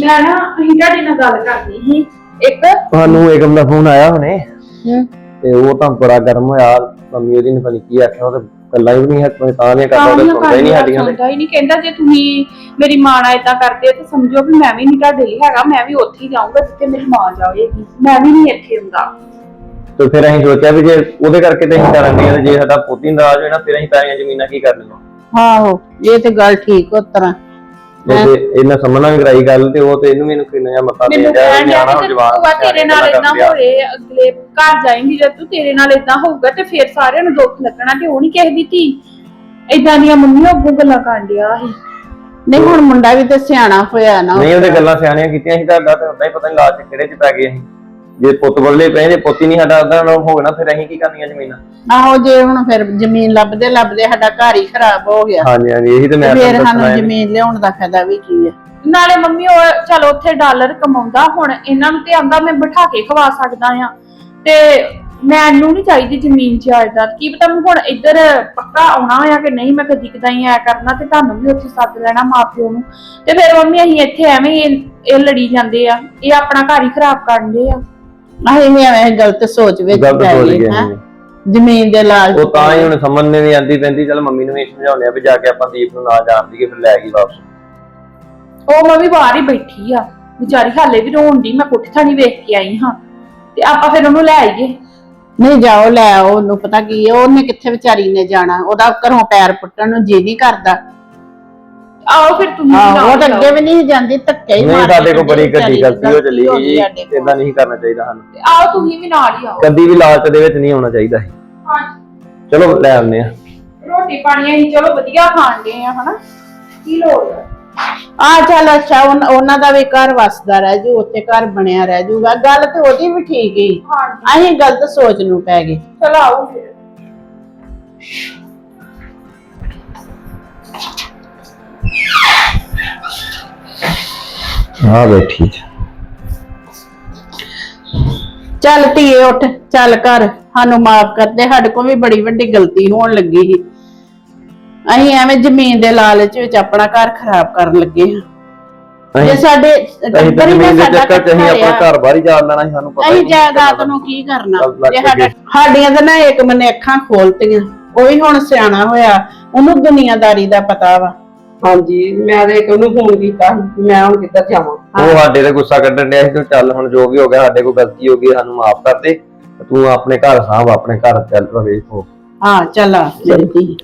ਮੈਂ ਨਾ ਅਸੀਂ ਤੁਹਾਡੇ ਨਾਲ ਗੱਲ ਕਰਨੀ ਸੀ। ਇੱਕ ਤੁਹਾਨੂੰ ਏਕਮ ਦਾ ਫੋਨ ਆਇਆ ਹੁਣੇ? ਹਮ। ਤੇ ਉਹ ਤਾਂ ਬੜਾ ਗਰਮ ਹੋਇਆ। ਮੰਮੀ ਉਹਦੀ ਨੇ ਪਤਾ ਨੀ ਕੀ ਆਖਿਆ ਉਹ ਤੇ ਗੱਲਾਂ ਹੀ ਨਹੀਂ ਹੈ ਤਾਂ ਨਹੀਂ ਕਰਦਾ ਉਹਦੇ ਸੁਣਦਾ ਹੀ ਨਹੀਂ ਸਾਡੀਆਂ ਸੁਣਦਾ ਹੀ ਨਹੀਂ ਕਹਿੰਦਾ ਜੇ ਤੁਸੀਂ ਮੇਰੀ ਮਾਂ ਨਾਲ ਇਦਾਂ ਕਰਦੇ ਤਾਂ ਸਮਝੋ ਵੀ ਮੈਂ ਵੀ ਨਹੀਂ ਤੁਹਾਡੇ ਲਈ ਹੈਗਾ ਮੈਂ ਵੀ ਉੱਥੇ ਹੀ ਜਾਊਂਗਾ ਜਿੱਥੇ ਮੇਰੀ ਮਾਂ ਜਾਵੇਗੀ ਮੈਂ ਵੀ ਨਹੀਂ ਇੱਥੇ ਹੁੰਦਾ। ਤੇ ਫਿਰ ਅਸੀਂ ਸੋਚਿਆ ਵੀ ਜੇ ਉਹਦੇ ਕਰਕੇ ਤੇ ਅਸੀਂ ਕਰਨ ਦੇ ਤੇ ਜੇ ਸਾਡਾ ਪੋਤੀ ਨਾਰਾਜ਼ ਹੋਏ ਨਾ ਫਿਰ ਅਸੀਂ ਪੈਰੀਆਂ ਜ਼ਮੀਨਾਂ ਕੀ ਕਰ ਲੈਣਾ ਆਹੋ ਇਹ ਤੇ ਗੱਲ ਠੀਕ ਉਸ ਤਰ੍ਹਾਂ। ਤੇ ਇਹਨਾਂ ਸਮਝਣਾ ਵੀ ਕਰਾਈ ਗੱਲ ਤੇ ਉਹ ਤੇ ਇਹਨੂੰ ਮੈਨੂੰ ਕਿੰਨਾ ਜਿਹਾ ਮਤਾ ਦੇ ਮੈਨੂੰ ਦਿਆ ਕਹਿਣ ਡਿਆ ਕਿ ਜਵਾਨ ਭੂਆ ਤੇਰੇ ਨਾਲ ਇਦਾਂ ਹੋ ਰਹੇ ਅਗਲੇ ਘਰ ਜਾਏਂਗੀ ਜਦ ਤੂੰ ਤੇਰੇ ਨਾਲ ਇਦਾਂ ਹੋਊਗਾ ਤੇ ਫਿਰ ਸਾਰਿਆਂ ਨੂੰ ਦੁੱਖ ਲੱਗਣਾ ਤੇ ਉਹ ਨਹੀਂ ਕਿਸੇ ਦੀ ਧੀ। ਇਦਾਂ ਦੀਆਂ ਮੰਮੀਆਂ ਅੱਗੋਂ ਗੱਲਾਂ ਕਰਨ ਡਿਆ ਸੀ। ਨਹੀਂ ਹੁਣ ਮੁੰਡਾ ਵੀ ਤੇ ਸਿਆਣਾ ਹੋਇਆ ਨਾ। ਨਹੀਂ ਉਹਦੇ ਗੱਲਾਂ ਸਿਆਣੀਆਂ ਕੀਤੀਆਂ ਸੀ ਤੁਹਾਡਾ ਤੇ ਹੁੰਦਾ ਹੀ ਪਤਾ ਨਹੀਂ ਲਾਜ ਚ ਕਿਹੜੇ ਚ ਪੈ ਗਏ ਅਸੀਂ ਜੇ ਪੁੱਤ ਬਦਲੇ ਪਏ ਜੇ ਪੁੱਤ ਹੀ ਨਹੀਂ ਸਾਡਾ ਅੱਧਾ ਨਾਲ ਹੋਣਾ ਫਿਰ ਅਸੀਂ ਕੀ ਕਰਨੀਆਂ ਜ਼ਮੀਨਾਂ? ਆਹੋ ਜੇ ਹੁਣ ਫਿਰ ਜ਼ਮੀਨ ਲੱਭਦੇ ਲੱਭਦੇ ਸਾਡਾ ਘਰ ਹੀ ਖਰਾਬ ਹੋ ਗਿਆ। ਹਾਂਜੀ ਹਾਂਜੀ ਇਹੀ ਤੇ ਮੈਂ ਫਿਰ ਸਾਨੂੰ ਹੈ। ਜ਼ਮੀਨ ਲਿਆਉਣ ਦਾ ਫਾਇਦਾ ਵੀ ਕੀ ਹੈ? ਨਾਲੇ ਮੰਮੀ ਉਹ ਚਲ ਉੱਥੇ ਡਾਲਰ ਕਮਾਉਂਦਾ ਹੁਣ ਇਹਨਾਂ ਨੂੰ ਤੇ ਆਂਦਾ ਮੈਂ ਬਿਠਾ ਕੇ ਖਵਾ ਸਕਦਾ ਆ ਤੇ ਮੈਨੂੰ ਨਹੀਂ ਚਾਹੀਦੀ ਜ਼ਮੀਨ ਜਾਇਦਾਦ। ਕੀ ਪਤਾ ਮੈਂ ਹੁਣ ਇੱਧਰ ਪੱਕਾ ਆਉਣਾ ਹੋਇਆ ਕਿ ਨਹੀਂ ਮੈਂ ਕਦੀ ਕਦਾਈ ਐ ਕਰਨਾ ਤੇ ਤੁਹਾਨੂੰ ਵੀ ਉੱਥੇ ਸੱਦ ਲੈਣਾ ਮਾਪਿਓ ਨੂੰ। ਤੇ ਫਿਰ ਮੰਮੀ ਅਸੀਂ ਇੱਥੇ ਐਵੇਂ ਹੀ ਇਹ ਇਹ ਲੜੀ ਜਾਂਦੇ ਆ। ਇਹ ਆਪਣਾ ਘਰ ਹੀ ਖਰਾਬ ਕਰਦੇ ਆ। ਆਹ ਇਹ ਐਵੇਂ ਗਲਤ ਸੋਚ ਵਿੱਚ ਗਲਤ ਪੈ ਸੋਚ ਗਏ ਗਏ ਹੈਂ। ਅਸੀਂ। ਜ਼ਮੀਨ ਦੇ ਲਾਲਚ ਉਹ ਤਾਂ ਹੀ ਹੁਣ ਸਮਝ ਨੇ ਵੀ ਆਂਦੀ ਪੈਂਦੀ ਚਲ ਮੰਮੀ ਨੂੰ ਵੀ ਸਮਝਾਉਂਦੇ ਆ ਵੀ ਜਾ ਕੇ ਆਪਾਂ ਦੀਪ ਨੂੰ ਨਾ ਜਾਣ ਦੀਏ ਫਿਰ ਲੈ ਗਈ ਵਾਪਸ। ਉਹ ਮੈਂ ਵੀ ਬਾਹਰ ਹੀ ਬੈਠੀ ਆ। ਵਿਚਾਰੀ ਹਾਲੇ ਵੀ ਰੋਣ ਦੀ ਮੈਂ ਕੋਠੇ ਥਾਣੀ ਵੇਖ ਕੇ ਆਈ ਹਾਂ। ਤੇ ਆਪਾਂ ਫਿਰ ਉਹਨੂੰ ਲੈ ਆਈਏ। ਨਹੀਂ ਜਾਓ ਲੈ ਆਓ ਉਹਨੂੰ ਪਤਾ ਕੀ ਹੈ ਉਹਨੇ ਕਿੱਥੇ ਵਿਚਾਰੀ ਨੇ ਜਾਣਾ? ਉਹਦਾ ਘਰੋਂ ਪੈਰ ਪੁੱਟਣ ਨੂੰ ਜੀ ਨਹੀਂ ਕਰਦਾ। ਆਓ ਫਿਰ ਤੁਸੀਂ ਆਹੋ ਨਾਲ ਉਹ ਤਾਂ। ਅੱਗੇ ਵੀ ਨਹੀਂ ਜਾਂਦੀ ਧੱਕੇ ਹੀ ਨਹੀਂ ਮਾਰਦੀ ਸਾਡੇ ਕੋਲ ਬੜੀ ਗੱਡੀ ਦੀ ਗਲਤੀ ਹੋ ਚੱਲੀ ਹੋ। ਇਦਾਂ ਨਹੀਂ ਕਰਨਾ ਚਾਹੀਦਾ ਸਾਨੂੰ। ਆਓ ਤੁਸੀਂ ਵੀ ਨਾਲ ਹੀ ਆਓ ਕਦੀ ਵੀ ਲਾਲਚ ਦੇ ਵਿੱਚ ਨਹੀਂ ਆਉਣਾ ਚਾਹੀਦਾ। ਹਾਂਜੀ। ਚਲੋ ਲੈ ਆਉਂਦੇ ਆ ਰੋਟੀ ਪਾਣੀ ਅਸੀਂ ਚਲੋ ਵਧੀਆ ਖਾਣਦੇ ਆ ਹਨਾ? ਕੀ ਲੋੜ ਆ? ਆ ਚੱਲ ਅੱਛਾ ਉਹਨਾਂ ਦਾ ਵੀ ਘਰ ਵਸਦਾ ਰਹਿ ਜੂ ਉੱਥੇ ਘਰ ਬਣਿਆ ਰਹਿ ਜੂਗਾ। ਗੱਲ ਤੇ ਉਹਦੀ ਵੀ ਠੀਕ ਹੀ। ਅਸੀਂ ਗਲਤ ਸੋਚ ਨੂੰ ਪੈ ਗਏ। ਚਲੋ ਆਓ ਫਿਰ। ਹਾਂ ਬੈਠੀ ਚੱਲ ਧੀਏ ਉੱਠ ਚੱਲ ਕਰ ਸਾਨੂੰ ਮਾਫ ਕਰ ਦੇ ਸਾਡੇ ਕੋਲ ਵੀ ਬੜੀ ਵੱਡੀ ਗਲਤੀ ਹੋਣ ਲੱਗੀ ਸੀ। ਅਸੀਂ ਐਵੇਂ ਜ਼ਮੀਨ ਦੇ ਲਾਲਚ ਵਿੱਚ ਆਪਣਾ ਘਰ ਖਰਾਬ ਕਰਨ ਲੱਗੇ ਹਾਂ। ਜੇ ਸਾਡੇ ਅਸੀਂ ਤਾਂ ਟੱਬਰ ਹੀ ਨਾ ਜ਼ਮੀਨ ਦੇ ਸਾਡਾ ਚੱਕਰ ਚ ਅਸੀਂ ਇਕੱਠਾ ਆਪਣਾ। ਘਰ ਬਾਹਰ ਹੀ ਜਾਣ ਲੈਣਾ ਸੀ ਸਾਨੂੰ ਪਤਾ ਹੀ ਅਸੀਂ ਨਹੀਂ ਜਾਇਦਾਦ ਨੂੰ ਕੀ ਕਰਨਾ। ਲੱਗ ਜੇ ਸਾਡਾ ਗਏ। ਸਾਡੀਆਂ ਤਾਂ ਨਾ ਇੱਕ ਮਨੇ ਅੱਖਾਂ ਖੋਲਤੀਆਂ ਉਹ ਵੀ ਹੁਣ ਸਿਆਣਾ ਹੋਇਆ। ਉਹਨੂੰ ਦੁਨੀਆਦਾਰੀ ਦਾ ਪਤਾ ਵਾ। ਹਾਂਜੀ ਮੈਂ ਤੇ ਇੱਕ ਉਹਨੂੰ ਫੋਨ ਕੀਤਾ ਮੈਂ ਹੁਣ ਕਿੱਧਰ ਜਾਵਾਂ? ਉਹ ਸਾਡੇ ਤੇ ਗੁੱਸਾ ਕੱਢਣ ਡਿਆ ਸੀ ਤੂੰ ਚੱਲ ਹੁਣ ਜੋ ਵੀ ਹੋ ਗਿਆ ਸਾਡੇ ਕੋਲ ਗਲਤੀ ਹੋ ਗਈ ਸਾਨੂੰ ਮਾਫ ਕਰ ਦੇ। ਤੂੰ ਆਪਣੇ ਘਰ ਸਾਂਭ ਆਪਣੇ ਘਰ ਚੱਲ ਰਵੇ ਹੋ ਹਾਂ ਚੱਲ ਮੇਰੀ ਧੀ